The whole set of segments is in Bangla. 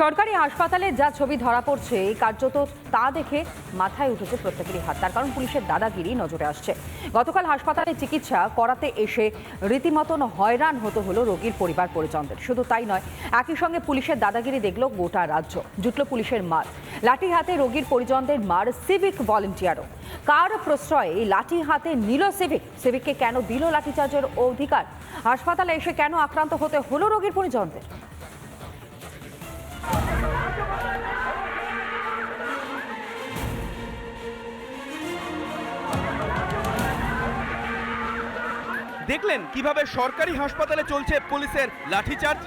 সরকারি হাসপাতালে যা ছবি ধরা পড়ছে, এই কার্যত তা দেখে মাথায় উঠেছে প্রত্যেকেরই হাত। তার কারণ পুলিশের দাদাগিরি নজরে আসছে। গতকাল হাসপাতালে চিকিৎসা করাতে এসে রীতিমতন হয়রান হতে হলো রোগীর পরিবার পরিজনদের। শুধু তাই নয়, একই সঙ্গে পুলিশের দাদাগিরি দেখল গোটা রাজ্য, জুটল পুলিশের মার। লাঠি হাতে রোগীর পরিজনদের মার সিভিক ভলেন্টিয়ারও। কার প্রশ্রয়ে এই লাঠি হাতে নিল সিভিক? সিভিককে কেন দিল লাঠিচার্জের অধিকার? হাসপাতালে এসে কেন আক্রান্ত হতে হলো রোগীর পরিজনদের? দেখলেন কীভাবে সরকারি হাসপাতালে চলছে পুলিশের লাঠিচার্জ?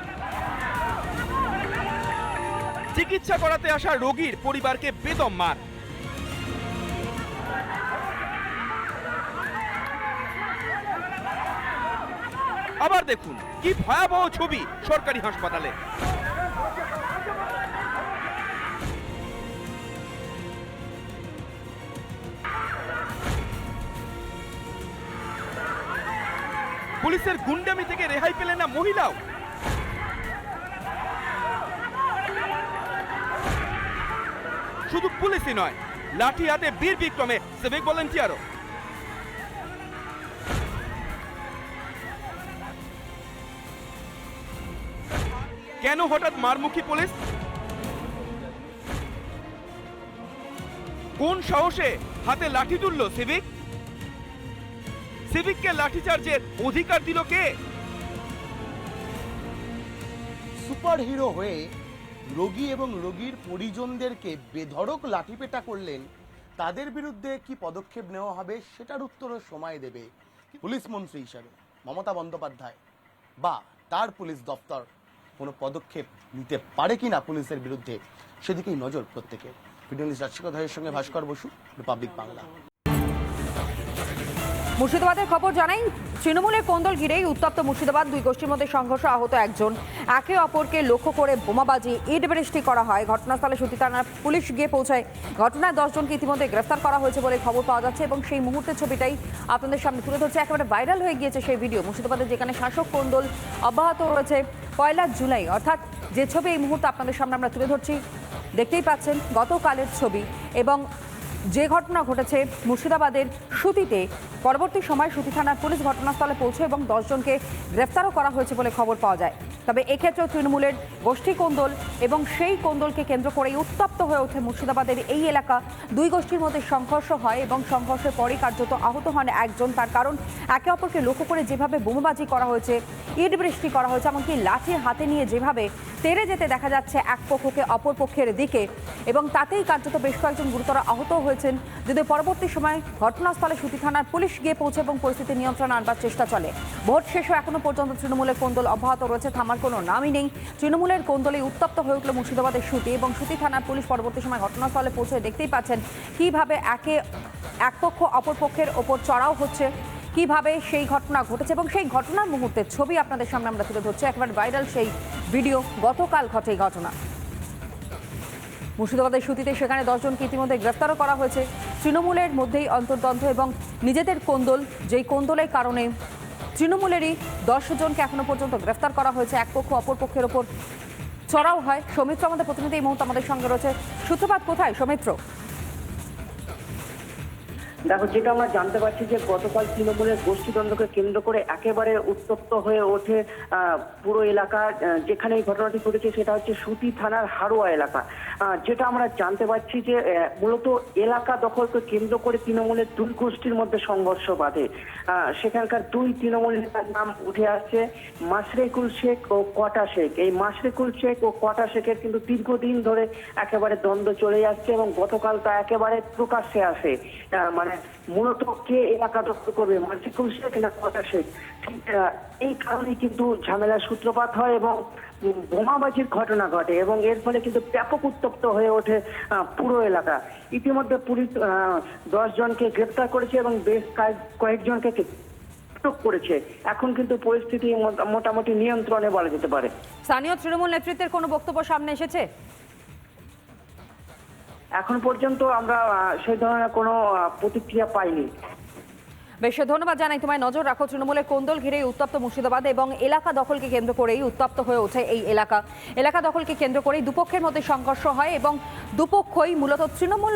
চিকিৎসা করাতে আসা রোগীর পরিবারকে বেদম মার। আবার দেখুন, কি ভয়াবহ ছবি সরকারি হাসপাতালে। পুলিশের গুন্ডামি থেকে রেহাই পেলেন না মহিলাও। শুধু পুলিশই নয়, লাঠি হাতে বীর বিক্রমে সিভিক ভলেন্টিয়ারও। কেন হঠাৎ মারমুখী পুলিশ? কোন সাহসে হাতে লাঠি তুললো সিভিক? সিভিককে লাঠিচার্জের অধিকার দিল কে? সুপার হিরো হয়ে রোগী এবং রোগীর পরিজনদেরকে বেধড়ক লাঠিপেটা করলেন, তাদের বিরুদ্ধে কি পদক্ষেপ নেওয়া হবে সেটার উত্তরও সময় দেবে পুলিশ মন্ত্রী হিসাবে মমতা বন্দ্যোপাধ্যায়। বা তার পুলিশ দপ্তর কোনো পদক্ষেপ নিতে পারে কিনা পুলিশের বিরুদ্ধে, সেদিকেই নজর প্রত্যেকে ভিডিও নিউজ ধরের সঙ্গে ভাস্কর বসু, রিপাবলিক বাংলা। মুর্শিদাবাদের খবর জানাই, তৃণমূলের কোন্দল ঘিরেই উত্তপ্ত মুর্শিদাবাদ। দুই গোষ্ঠীর মধ্যে সংঘর্ষ আহত একজন। একে অপরকে লক্ষ্য করে বোমাবাজি ইট বৃষ্টি করা হয়। ঘটনাস্থলে সুতি থানার পুলিশ গিয়ে পৌঁছায়। ঘটনায় দশজনকে ইতিমধ্যে গ্রেফতার করা হয়েছে বলে খবর পাওয়া যাচ্ছে এবং সেই মুহূর্তের ছবিটাই আপনাদের সামনে তুলে ধরছে। একেবারে ভাইরাল হয়ে গিয়েছে সেই ভিডিও। মুর্শিদাবাদের যেখানে শাসক কোন্দল অব্যাহত রয়েছে, পয়লা জুলাই। অর্থাৎ যে ছবি এই মুহূর্তে আপনাদের সামনে আমরা তুলে ধরছি, দেখতেই পাচ্ছেন গতকালের ছবি এবং যে ঘটনা ঘটেছে মুর্শিদাবাদের সুতিতে। পরবর্তী সময় সুতি থানার পুলিশ ঘটনাস্থলে পৌঁছে এবং দশজনকে গ্রেফতারও করা হয়েছে বলে খবর পাওয়া যায়। তবে এক্ষেত্রেও তৃণমূলের গোষ্ঠী কোন্দল এবং সেই কোন্দলকে কেন্দ্র করেই উত্তপ্ত হয়ে ওঠে মুর্শিদাবাদের এই এলাকা। দুই গোষ্ঠীর মধ্যে সংঘর্ষ হয় এবং সংঘর্ষের পরই কার্যত আহত হন একজন। তার কারণ, একে অপরকে লক্ষ্য করে যেভাবে বোমাবাজি করা হয়েছে, ইট বৃষ্টি করা হয়েছে, এমনকি লাঠি হাতে নিয়ে যেভাবে তেড়ে যেতে দেখা যাচ্ছে এক পক্ষকে অপর পক্ষের দিকে। এবং তাতেই কার্যত বেশ কয়েকজন গুরুতর আহত হয়েছেন। যদিও পরবর্তী সময় ঘটনাস্থলে সুতি থানার পুলিশ গিয়ে পৌঁছে এবং পরিস্থিতি নিয়ন্ত্রণ আনবার চেষ্টা চলে। ভোট শেষও এখনও পর্যন্ত তৃণমূলের কোন্দল অব্যাহত রয়েছে। থামার কোনো নামই নেই। তৃণমূলের কোন্দলে উত্তপ্ত হয়ে উঠল মুর্শিদাবাদের সুতি এবং সুতি থানার পুলিশ পরবর্তী সময় ঘটনাস্থলে পৌঁছে দেখতেই পাচ্ছেন কীভাবে একে, এক পক্ষ অপর পক্ষের ওপর চড়াও হচ্ছে, কীভাবে সেই ঘটনা ঘটেছে এবং সেই ঘটনার মুহূর্তের ছবি আপনাদের সামনে আমরা তুলে ধরছি। একবার ভাইরাল সেই ভিডিও গতকাল ঘটে এই ঘটনা। মুর্শিদাবাদের সুতিতে সেখানে দশজনকে ইতিমধ্যে গ্রেফতারও করা হয়েছে। তৃণমূলের মধ্যেই অন্তর্দ্বন্দ্ব এবং নিজেদের কোন্দল, যেই কোন্দলের কারণে তৃণমূলেরই দশ জনকে এখনও পর্যন্ত গ্রেফতার করা হয়েছে। এক পক্ষ অপর পক্ষের ওপর চড়াও হয়। সৌমিত্র আমাদের প্রতিনিধি এই মুহূর্তে আমাদের সঙ্গে রয়েছে। সূত্রপাত কোথায় সৌমিত্র? দেখো যেটা আমরা জানতে পারছি যে গতকাল তৃণমূলের গোষ্ঠীদ্বন্দ্বকে কেন্দ্র করে একেবারে উত্তপ্ত হয়ে ওঠে পুরো এলাকা যেখানে এই ঘটনাটি ঘটেছে সেটা হচ্ছে সুতি থানার হারোয়া এলাকা। যেটা আমরা জানতে পারছি যে মূলত এলাকা দখলকে কেন্দ্র করে তৃণমূলের দুই গোষ্ঠীর মধ্যে সংঘর্ষ বাঁধে। সেখানকার দুই তৃণমূল নেতার নাম উঠে আসছে মাসরেকুল শেখ ও কটা শেখ। এই মাসরেকুল শেখ ও কটা শেখের কিন্তু দীর্ঘদিন ধরে একেবারে দ্বন্দ্ব চলে যাচ্ছে এবং গতকাল তা একেবারে প্রকাশ্যে আসে। আহ, মানে মূলত কে এলাকা দখল করবে? মাসিকুল শেখ না কটা শেখ এই কারণে কিন্তু ঝামেলার সূত্রপাত হয় এবং বোমাবাজির ঘটনা ঘটে এবং এর ফলে কিন্তু ব্যাপক উত্তপ্ত হয়ে ওঠে পুরো এলাকা। ইতিমধ্যে পুলিশ দশ জনকে গ্রেপ্তার করেছে এবং বেশ কয়েক- কয়েকজনকে করেছে। এখন কিন্তু পরিস্থিতি মোটামুটি নিয়ন্ত্রণে বলা যেতে পারে। স্থানীয় তৃণমূল নেতৃত্বের কোনো বক্তব্য সামনে এসেছে? এখন পর্যন্ত আমরা সেই ধরনের কোনো প্রতিক্রিয়া পাইনি। বেশ, ধন্যবাদ জানাই। তোমায় নজর রাখো, তৃণমূলের কোন্দল ঘিরে উত্তপ্ত মুর্শিদাবাদ এবং এলাকা দখলকে কেন্দ্র করেই উত্তপ্ত হয়ে ওঠে এই এলাকা। এলাকা দখলকে কেন্দ্র করেই দুপক্ষের মধ্যে সংঘর্ষ হয় এবং দুপক্ষই মূলত তৃণমূল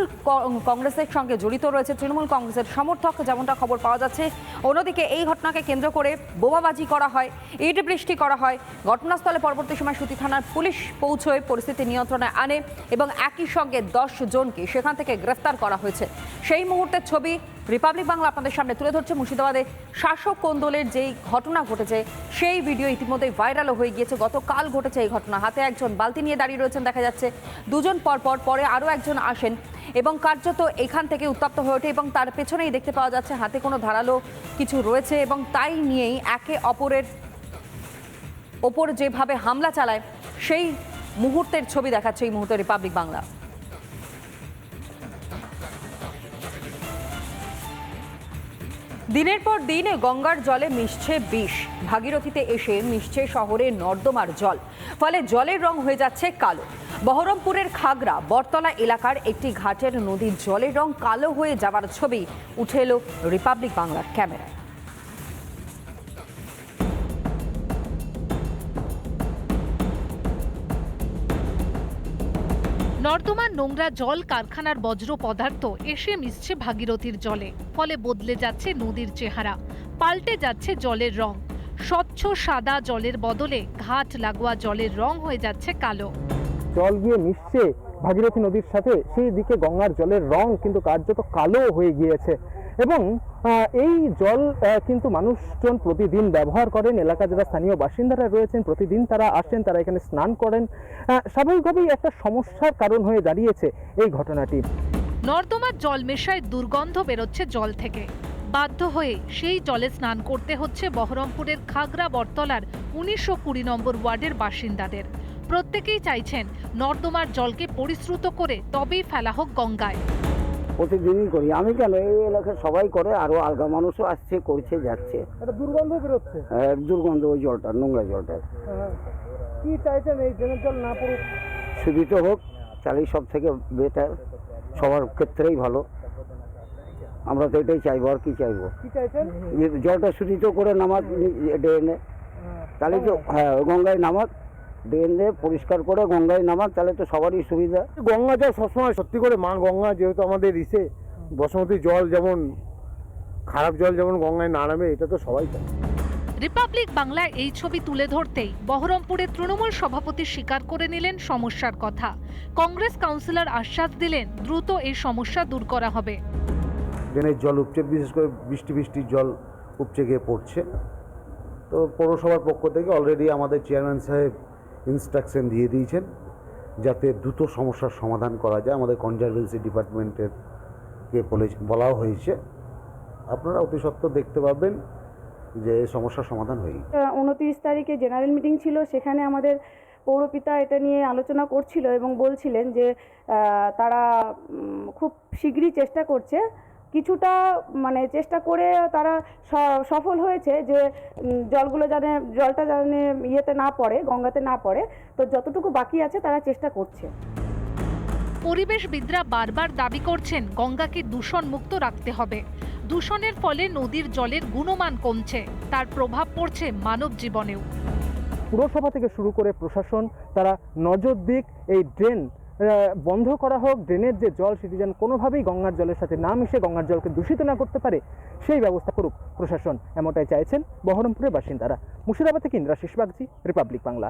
কংগ্রেসের সঙ্গে জড়িত রয়েছে। তৃণমূল কংগ্রেসের সমর্থক, যেমনটা খবর পাওয়া যাচ্ছে, অন্যদিকে এই ঘটনাকে কেন্দ্র করে বোমাবাজি করা হয়, ইট বৃষ্টি করা হয়। ঘটনাস্থলে পরবর্তী সময় সুতি থানার পুলিশ পৌঁছয়ে, পরিস্থিতি নিয়ন্ত্রণে আনে এবং একই সঙ্গে দশ জনকে সেখান থেকে গ্রেফতার করা হয়েছে। সেই মুহূর্তের ছবি রিপাবলিক বাংলা আপনাদের সামনে তুলে ধরছে। মুর্শিদাবাদে শাসক কোন্দলের যেই ঘটনা ঘটেছে, সেই ভিডিও ইতিমধ্যে ভাইরালও হয়ে গিয়েছে। গতকাল ঘটেছে এই ঘটনা। হাতে একজন বালতি নিয়ে দাঁড়িয়ে রয়েছেন, দেখা যাচ্ছে। দুজন পর পর পরে আরও একজন আসেন এবং কার্যত এখান থেকে উত্তপ্ত হয়ে ওঠে এবং তার পেছনেই দেখতে পাওয়া যাচ্ছে, হাতে কোনো ধারালো কিছু রয়েছে এবং তাই নিয়েই একে অপরের ওপর যেভাবে হামলা চালায়, সেই মুহূর্তের ছবি দেখাচ্ছে এই মুহূর্তে রিপাবলিক বাংলা। দিনের পর দিন গঙ্গার জলে মিশছে বিষ। ভাগীরথীতে এসে মিশছে শহরে নর্দমার জল। ফলে জলের রং হয়ে যাচ্ছে কালো। বহরমপুরের খাগড়া, বটতলা এলাকার একটি ঘাটের নদীর জলের রং কালো হয়ে যাওয়ার ছবি উঠে এলো রিপাবলিক বাংলার ক্যামেরায়। নর্দমার নোংরা জল কারখানার বজ্র পদার্থ এসে মিশছে ভাগীরথীর জলে। ফলে বদলে যাচ্ছে নদীর চেহারা, পাল্টে যাচ্ছে জলের রং। স্বচ্ছ সাদা জলের বদলে ঘাট লাগোয়া জলের রং হয়ে যাচ্ছে কালো। জল গিয়ে মিশছে ভাগীরথী নদীর সাথে। সেই দিকে গঙ্গার জলের রং কিন্তু কার্যত কালো হয়ে গিয়েছে। এবং এই জল কিন্তু মানুষজন প্রতিদিন ব্যবহার করেন। এলাকা যারা স্থানীয় বাসিন্দারা রয়েছেন, প্রতিদিন তারা আসেন, তারা এখানে স্নান করেন। স্বাভাবিকভাবেই একটা সমস্যার কারণ হয়ে দাঁড়িয়েছে এই ঘটনাটি। নর্দমার জল মেশায় দুর্গন্ধ বেরোচ্ছে জল থেকে। বাধ্য হয়ে সেই জলে স্নান করতে হচ্ছে বহরমপুরের খাগড়া বটতলার উনিশশো কুড়ি নম্বর ওয়ার্ডের বাসিন্দাদের। প্রত্যেকেই চাইছেন নর্দমার জলকে পরিশ্রুত করে তবেই ফেলা হোক গঙ্গায়। প্রতিদিনই করি। আমি কেন? এই এলাকার সবাই করে আরও আলগা মানুষও আসছে করছে যাচ্ছে। একটা দুর্গন্ধ বেরোচ্ছে। আহ, দুর্গন্ধ ওই জলটা নোংরা জলটা। কি চাইছেন এই ড্রেনের জল না পড়ুক? শুধিত হোক তাহলেই সব থেকে বেটার সবার ক্ষেত্রেই ভালো। আমরা তো এটাই চাইব আর কি চাইব? কি চাইছেন? যে জলটা শুধিত করে নামাক ড্রেনে তাহলে তো হ্যাঁ গঙ্গায় নামাক ড্রেনে পরিষ্কার করে গঙ্গায় নামাক তাহলে তো সবারই সুবিধা। গঙ্গা জল সবসময় সত্যি করে মা গঙ্গা যেহেতু আমাদের ইসে বসমতি জল যেমন খারাপ জল যেমন গঙ্গায় না নামে এটা তো সবাই চায় রিপাবলিক বাংলায় এই ছবি তুলে ধরতেই বহরমপুরে তৃণমূল সভাপতি স্বীকার করে নিলেন সমস্যার কথা। কংগ্রেস কাউন্সিলর আশ্বাস দিলেন দ্রুত এই সমস্যা দূর করা হবে। ড্রেনের জল উপচে বিশেষ করে বৃষ্টি বৃষ্টির জল উপচে গিয়ে পড়ছে। তো পৌরসভার পক্ষ থেকে অলরেডি আমাদের চেয়ারম্যান সাহেব ইনস্ট্রাকশন দিয়ে দিয়েছেন যাতে দ্রুত সমস্যার সমাধান করা যায় আমাদের কনজারভেন্সি ডিপার্টমেন্টের কে বলে বলাও হয়েছে আপনারা অতি সত্ত্বর দেখতে পাবেন যে সমস্যার সমাধান হয়ে। উনত্রিশ তারিখে জেনারেল মিটিং ছিল, সেখানে আমাদের পৌরপিতা এটা নিয়ে আলোচনা করছিল এবং বলছিলেন যে তারা খুব শীঘ্রই চেষ্টা করছে কিছুটা মানে চেষ্টা করে তারা স- সফল হয়েছে যে জলগুলো যেন জলটা যেন ইয়েতে না পড়ে গঙ্গাতে না পড়ে তো যতটুকু বাকি আছে তারা চেষ্টা করছে। পরিবেশবিদরা বারবার দাবি করছেন গঙ্গাকে দূষণ মুক্ত রাখতে হবে। দূষণের ফলে নদীর জলের গুণমান কমছে তার প্রভাব পড়ছে মানব জীবনেও। পুরসভা থেকে শুরু করে প্রশাসন তারা নজর দিক এই ড্রেন বন্ধ করা হোক, ড্রেনের যে জল সেটি যেন কোনোভাবেই গঙ্গার জলের সাথে না মিশে গঙ্গার জলকে দূষিত না করতে পারে, সেই ব্যবস্থা করুক প্রশাসন। এমনটাই চাইছেন বহরমপুরের বাসিন্দারা। মুর্শিদাবাদ থেকে ইন্দ্রাশিস বাগজি রিপাবলিক বাংলা।